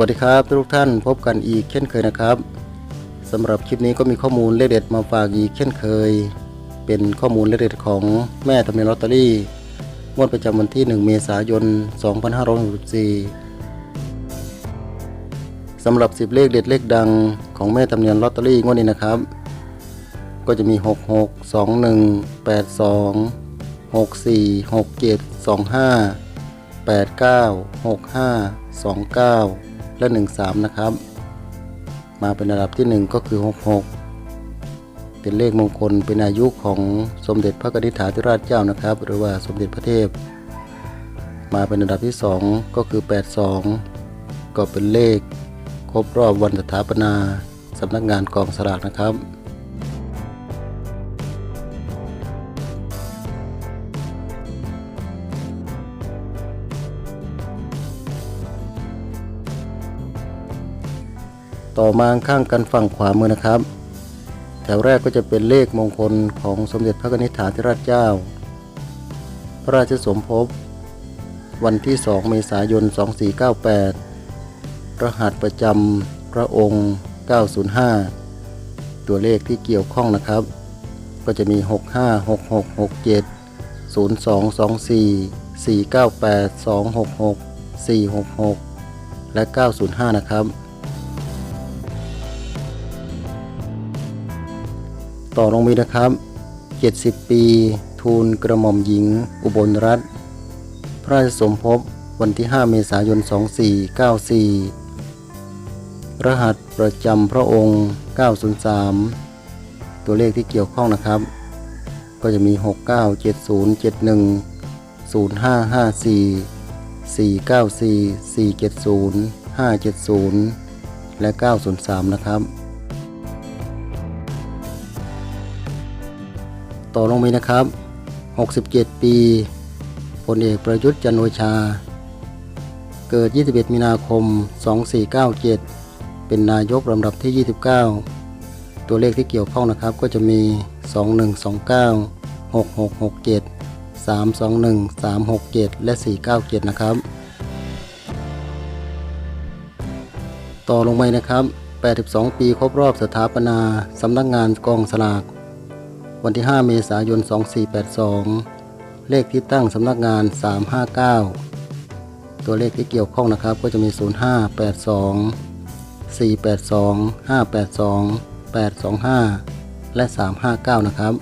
วัสดีครับทุกท่านพบกันอีกเช่นเคยนะครับสำหรับคลิปนี้ก็มีข้อมูลเลขเด็ดมาฝากอีกเช่นเคย เป็นข้อมูลเลขเด็ดของแม่ทำเนียนลอตเตอรี่งวดประจำวันที่ 1 เมษายน 2564สำหรับ 10 เลขเด็ดเลขดังของแม่ทำเนียนลอตเตอรี่งวดนี้นะครับ ก็จะมี 66 21 82 64 67 25 89 65 29 และ 13 นะครับ มาเป็นอันดับที่ 1 ก็คือ 66 เป็นเลขมงคลเป็นอายุของสมเด็จพระกนิษฐาธิราชเจ้านะครับ หรือว่าสมเด็จพระเทพ มาเป็นอันดับที่ 2 ก็คือ 82 ก็เป็นเลขครบรอบวันสถาปนาสำนักงานกองสลากนะครับ ต่อมาข้างกันฝั่งขวามือนะครับ แถวแรกก็จะเป็นเลขมงคลของสมเด็จพระนิธิฐาธิราชเจ้า พระราชสมภพวันที่ 2 เมษายน 2498 รหัสประจำพระองค์ 905 ตัวเลขที่เกี่ยวข้องนะครับ ก็จะมี 65 66 67 0224 498 266 466 และ 905 นะครับ ต่อลงมีนะครับ 70 ปี ทูลกระหม่อมหญิง อุบลรัตน์พระราชสมภพวันที่ 5 เมษายน 2494 รหัสประจำพระองค์ 903 ตัวเลขที่เกี่ยวข้องนะครับ ก็จะมี 697071 0554 494 470 570 และ 903 นะครับ ต่อลงมีนะครับ 67 ปีพลเอกประยุทธ์จันโอชา เกิด 21 มีนาคม 2497 เป็นนายกลำดับที่ 29 ตัวเลขที่เกี่ยวข้องนะครับก็จะมี 2129 6667 321 367 และ 497 นะครับ ต่อลงไปนะครับ 82 ปีครบรอบสถาปนาสำนักงานกองสลาก วันที่ 5 เมษายน 2482 เลขที่ตั้งสำนักงาน 359 ตัวเลขที่เกี่ยวข้องนะครับ ก็จะมี 0582 482 582 825 และ 359 นะครับ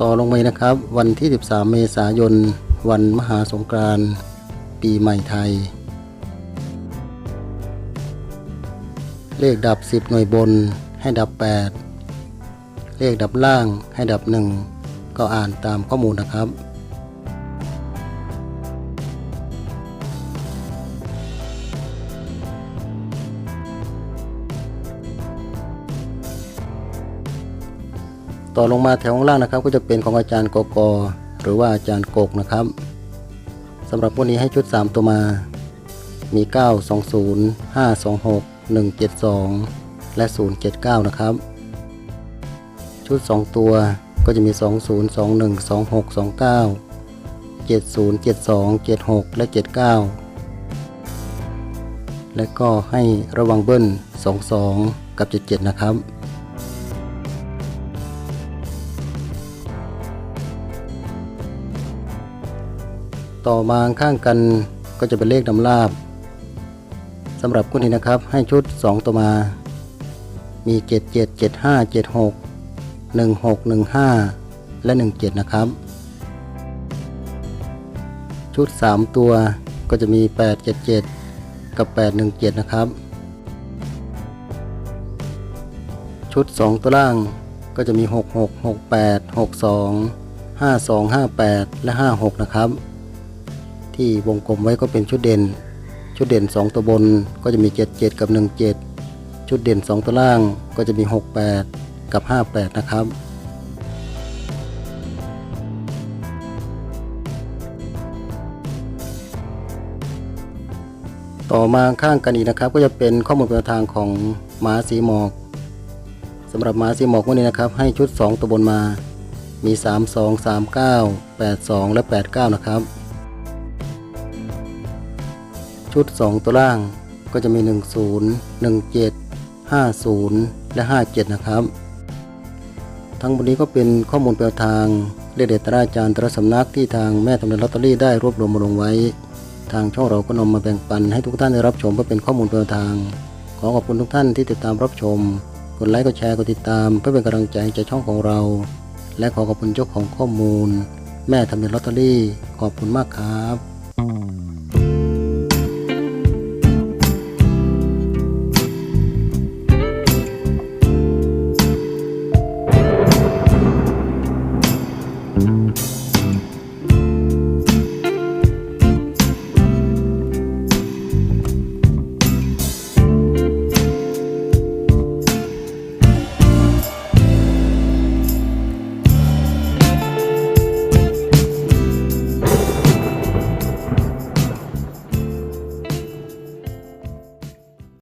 ต่อลงไปนะครับ วันที่ 13 เมษายน วันมหาสงกรานต์ปีใหม่ไทย เลขดับ 10 หน่วยบน ให้ดับ 8 เลขดับล่างให้ดับ 1 ก็อ่านตามข้อมูลนะครับ ต่อลงมาแถวข้างล่างนะครับ ก็จะเป็นของอาจารย์กกหรือว่าอาจารย์กกนะครับสำหรับพวกนี้ให้ชุด 3 ตัวมา มี 920 526 172 และ 079 นะครับ ชุด 2 ตัวก็จะมี 20 21 26 29 70 72 76 และ 79 และก็ให้ระวังเบิ้ล 22 กับ 77 นะครับ ต่อมาข้างกันก็จะเป็นเลขนำลาบ สำหรับคู่นี้นะครับ ให้ชุด 2 ตัวมา มี 7 7 7 5 7 6 1 6 1 5 และ 17 นะครับ ชุด 3 ตัวก็จะมี 8 7 7 กับ 8 1 7 นะครับ ชุด 2 ตัวล่างก็จะมี 66 68 62 52 58 และ 56 นะครับ ที่วงกลมไว้ก็เป็นชุดเด่น ชุดเด่น 2 ตัวบนก็จะมี 77 กับ 17 ชุดเด่น 2 ตัวล่างก็จะมี 68 กับ 58 นะครับ ต่อมาข้างกันอีกนะครับ ก็จะเป็นข้อมูลแนวทางของม้าสีหมอกสำหรับม้าสีหมอกพวกนี้นะครับ ให้ชุด 2 ตัวบนมามี 3 2 3 9 8 2 และ 89 นะครับ ชุด 2 ตัวล่างก็จะมี 10 17 50 และ 57 นะครับ ทั้งหมดนี้ก็เป็นข้อมูลแนวทางเลขเด็ดตราจารย์ตรสำนักที่ทางแม่ทำเนียนลอตเตอรี่ได้รวบรวมมาลงไว้ ทางช่องเราก็นำมาแบ่งปันให้ทุกท่านได้รับชมเพื่อเป็นข้อมูลแนวทาง ขอขอบคุณทุกท่านที่ติดตามรับชม กดไลค์กดแชร์กดติดตามเพื่อเป็นกำลังใจให้แก่ช่องของเรา และขอขอบคุณเจ้าของข้อมูล แม่ทำเนียนลอตเตอรี่ ขอบคุณมากครับ